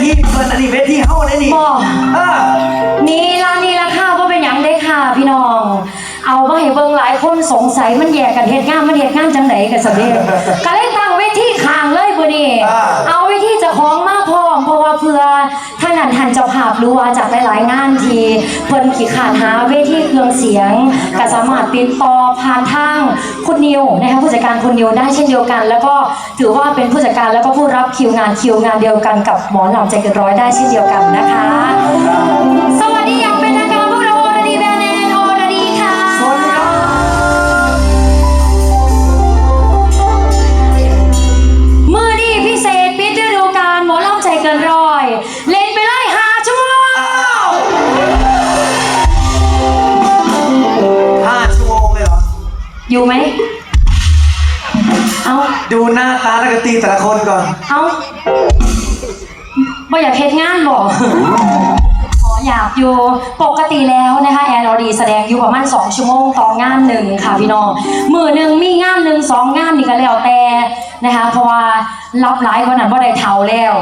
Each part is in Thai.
ทีเปิดอันนี้เวทีเฮาได้นี่บอก เออนี่ละนี่ละค่ะว่าเป็นหยังได้ค่ะพี่น้อง เอามาให้เบิ่งหลายคนสงสัยมันแยกกันเฮ็ดงานมันเฮ็ดงานจังไดกันสำเร็จก็เลยตั้งเวทีข้างเลยมื้อนี้เอาาภาพรู้ว่าจากหลายๆงานทีเพิ่นขี้ขาดหาเวทีเครื่องเสียงก็สามารถติดต่อผ่านทางคุณนิวนะคะผู้จัดการคุณนิวได้เช่นเดียวกัน แล้วก็ถือว่าเป็นผู้จัดการแล้วก็ผู้รับคิวงานคิวงานเดียวกันกับหมอหลำใจเกินร้อยได้เช่นเดียวกันนะคะ สวัสดีอย่างเป็นทางการพวกเราอรดีแบรนด์แอนอรดีค่ะสวัสดีครับมือดีพิเศษปิดฤดูกาลหมอลำใจเกินร้อยเล่ อยู่ไหม เอาดูหน้าตาและกตีแต่ละคนก่อน เอาบ่อยากเฮ็ดงานบ่ อยากอยู่ปกติแล้วนะคะแอนอดีแสดงอยู่ประมาณ2ชั่วโมงต่องานหนึ่งค่ะพี่น้องมือหนึ่งมีงานหนึ่งสองงานนี่ก็แล้วแต่นะคะ เพราะว่ารับหลายกว่านั้นบ่ได้เท่าแล้ว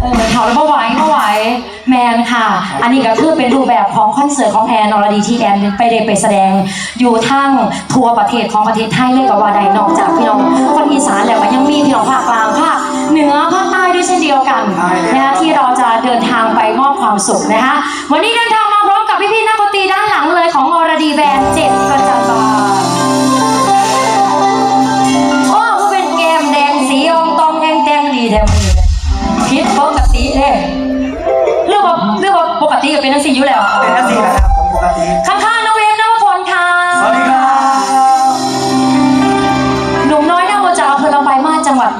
เออเท่าแล้วบ่ไหวบ่ไหวแมนค่ะ อันนี้ก็คือเป็นรูปแบบของคอนเสิร์ตของแอนอรดีที่แอนไปได้ไปแสดงอยู่ทั้งทัวร์ประเทศของประเทศไทยเลยก็ว่าได้นอกจากพี่น้องคนอีสานแล้วก็ยังมีพี่น้องภาคกลางภาคเหนือภาคใต้ด้วยเช่นเดียวกันนะคะที่เราจะเดิน ความสุขนะคะ วันนี้เดินทางมาพร้อมกับพี่ๆนักดนตรีด้านหลังเลยของอรดีแบนด์เจ็ดประจันบานโอ้ผู้เป็นเกมแดงสีองตองแดงแดงดีแท้มือพิษปกติเลยเรื่องว่าเรื่องว่าปกติก็เป็นนักสีอยู่แล้วเป็นนักสีนะครับผมปกติข้างๆ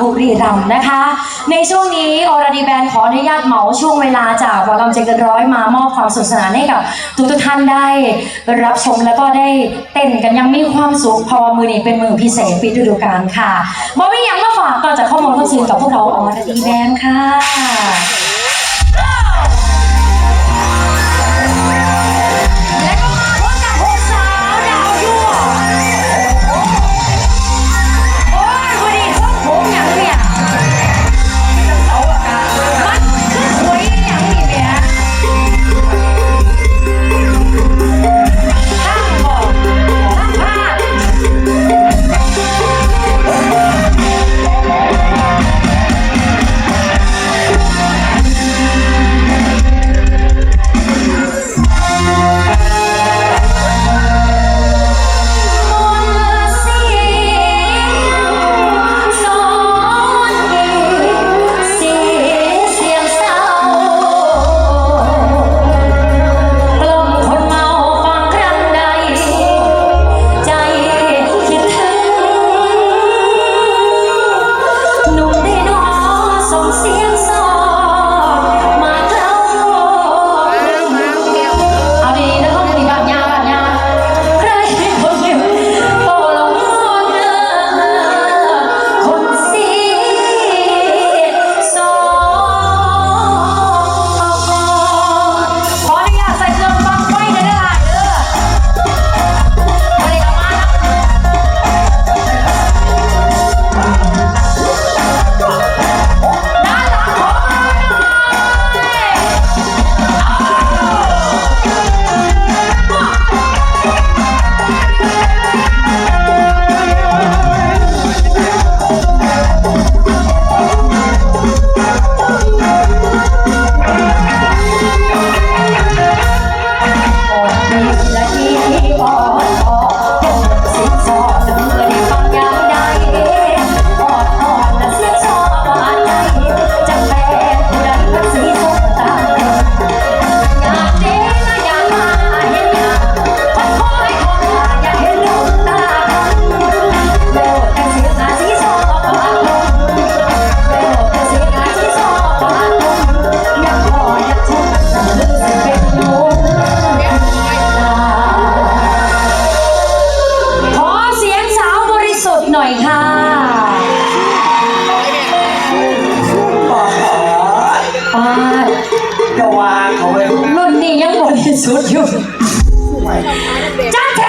บุรีรัมย์นะคะ ในช่วงนี้อรดีแบนขออนุญาตเหมาช่วงเวลาจากวอลลัมเจเกินร้อยมามอบความสนุกสนานให้กับทุกทุกๆท่านได้รับชมแล้วก็ได้เต้นกันยังมีความสุขเพราะว่ามือนี้เป็นมือพิเศษปิดฤดูกาลค่ะบอมี่ยังมาฝากต่อจากข้อมูลข้อมูลกับพวกเราอรดีแบนค่ะ ป้าดจะวางเขาไว้รุ่นนี้ยังบริสุทธิ์อยู่จันเท